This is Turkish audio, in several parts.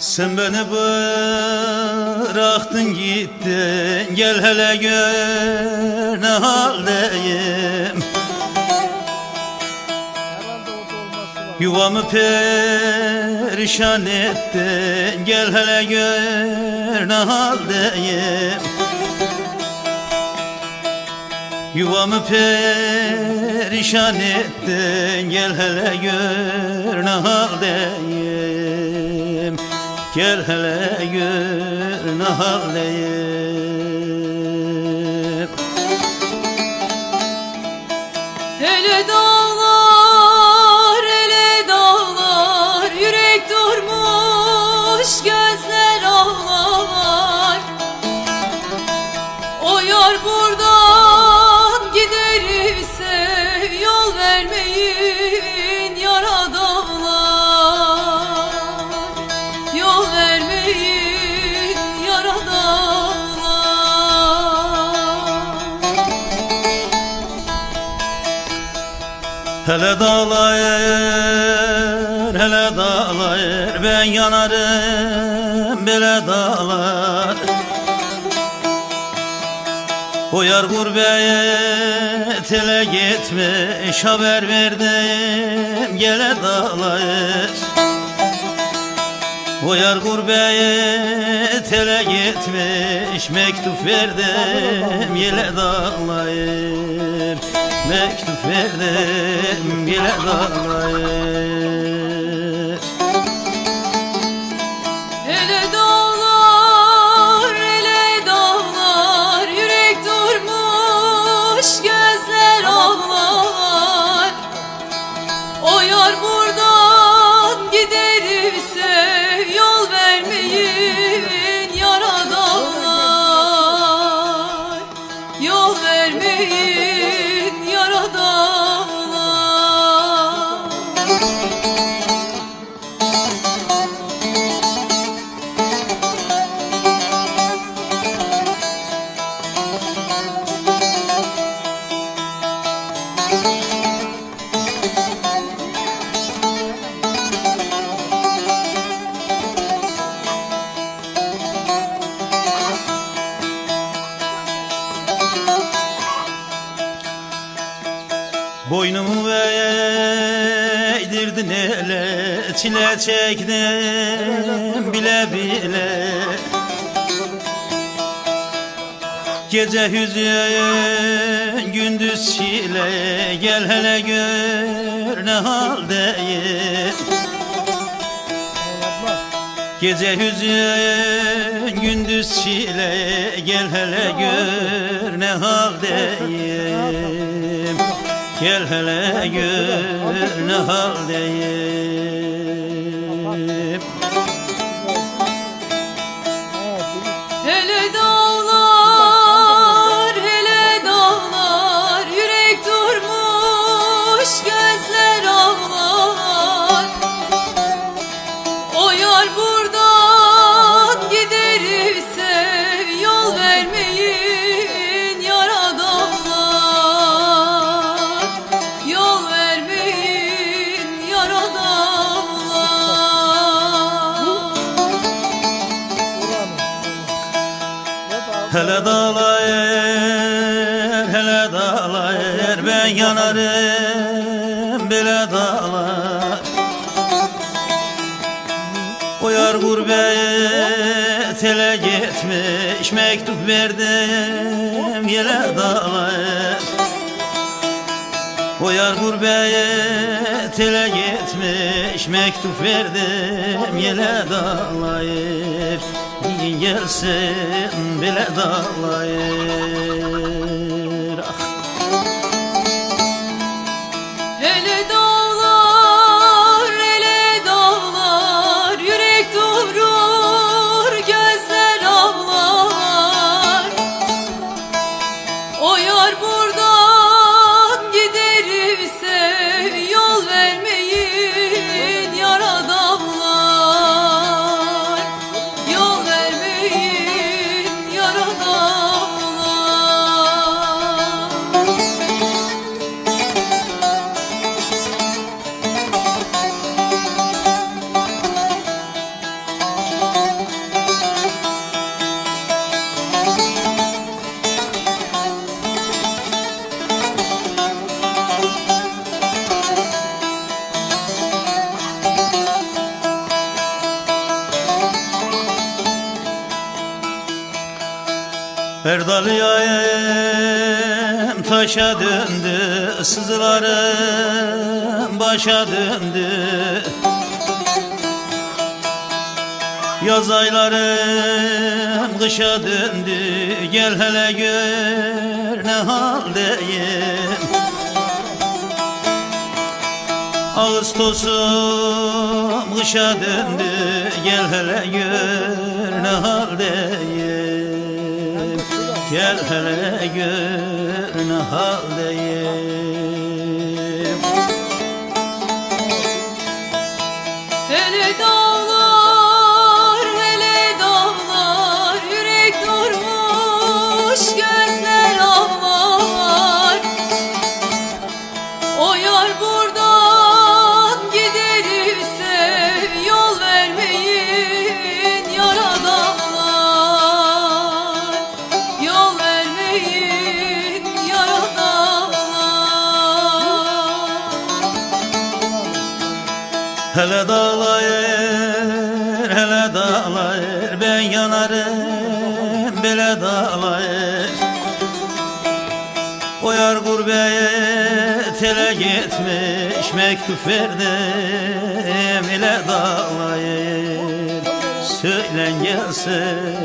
Sen beni bıraktın gittin. Gel hele gör ne haldeyim. Yuvamı perişan ettin. Gel hele gör ne haldeyim. Yuvamı perişan ettin. Gel hele gör ne haldeyim Gel hele ne Hele dağlar, hele dağlar Ben yanarım bele dağlar. O yar gurbet ele gitmiş Haber verdim gele dağlar. O yar gurbet ele gitmiş Mektup verdim yele dağlar Mektup verdim yele dağlar Çile çektim bile bile. Gece hüzün gündüz çile Gel hele gör ne haldeyim. Gece hüzün gündüz çile Gel hele gör ne haldeyim. Gel hele gör ne haldeyim dağlar. O yar gurbet ele gitmiş Mektup verdim yele dağlar. O yar gurbet ele gitmiş Mektup verdim yele dağlar. İyi gelsin bile dağlar Taşa döndü Sızılarım başa döndü. Yaz aylarım kışa döndü Gel hele gör ne haldeyim. Ağustosum kışa döndü Gel hele gör ne haldeyim Gel hele ne haldeyim Hele dağlayır, hele dağlayır Ben yanarım bile dağlayır. O yar gurbet ele gitmiş Mektup verdim ile dağlayır. Söylen gelsin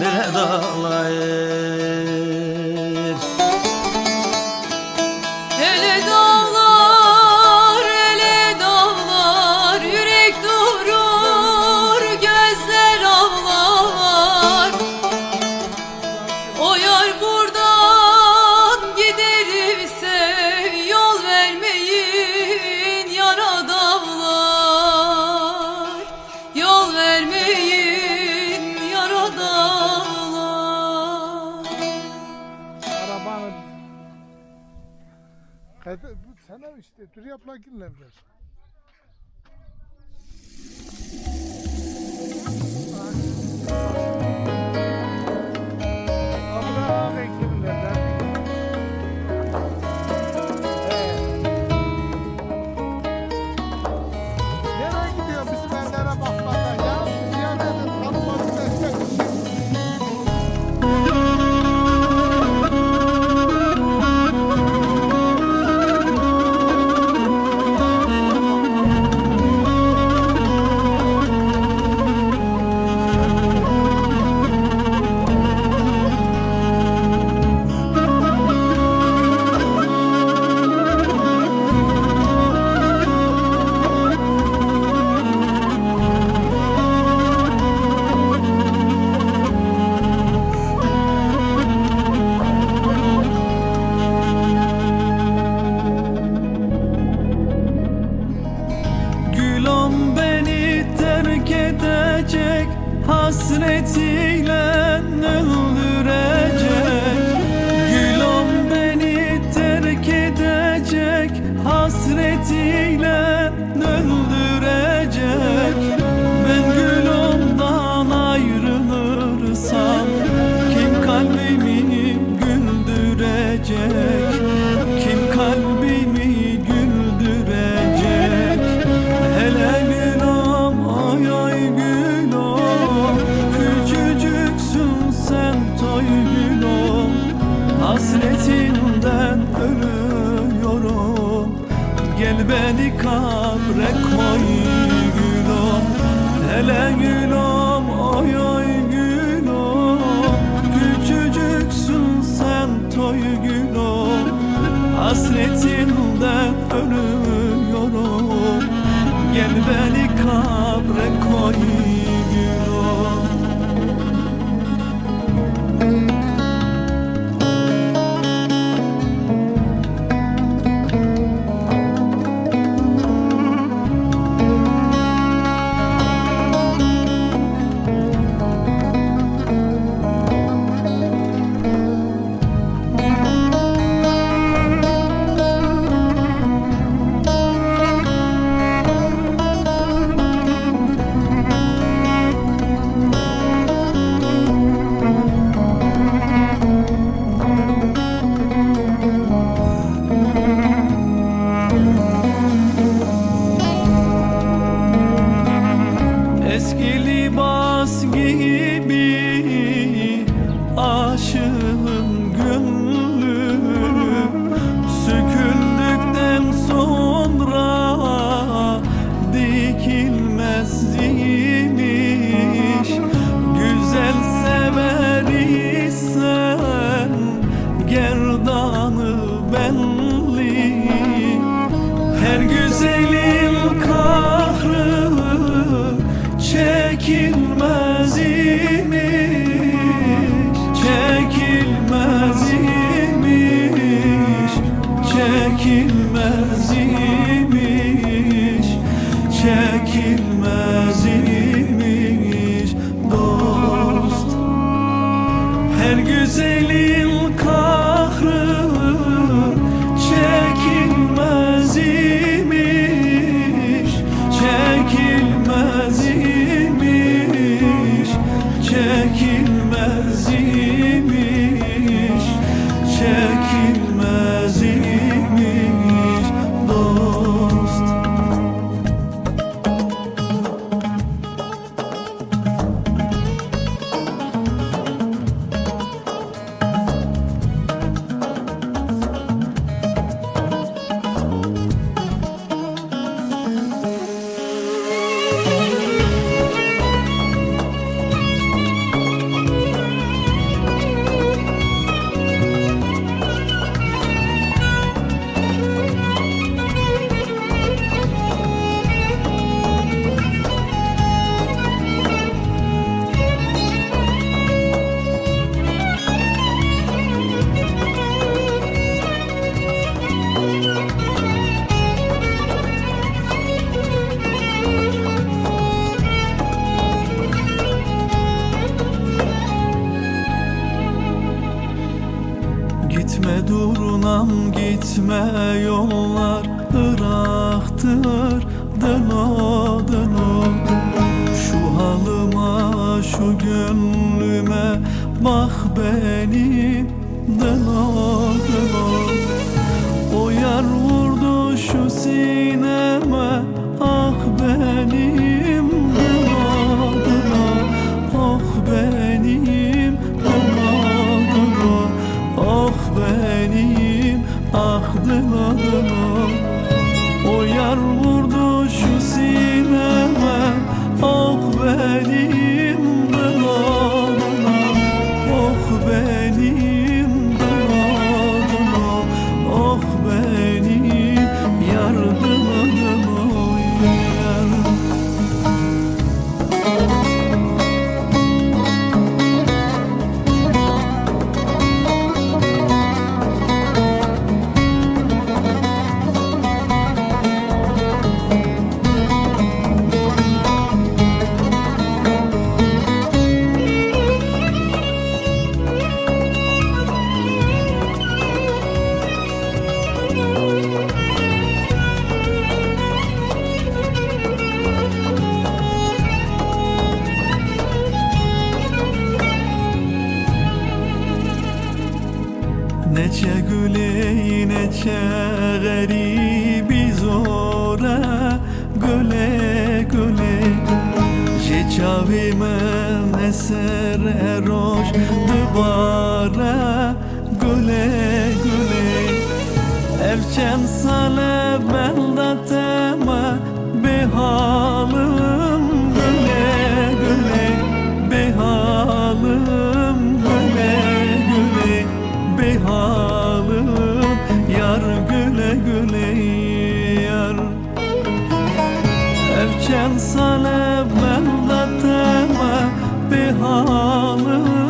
bile dağlayır Kadı, bu sana işte dur yapla girler biraz. Abla gece sen toy gülüm Hasretinden ölüyorum. Gel beni kabre koy gülüm Eski Çekilmez Gitme durunam gitme yollar Irak'tır döno döno Şu halıma şu gönlüme Bak benim döno döno O yar vurdu şu sineme Neçe güleyi neçe garibi zora Göle göle Je çavimen eser eroş Dubara. Göle göle Evçen sale beldatema Behalım göle Behalım yar göle göle yar. Evçen sale beldatema Behalım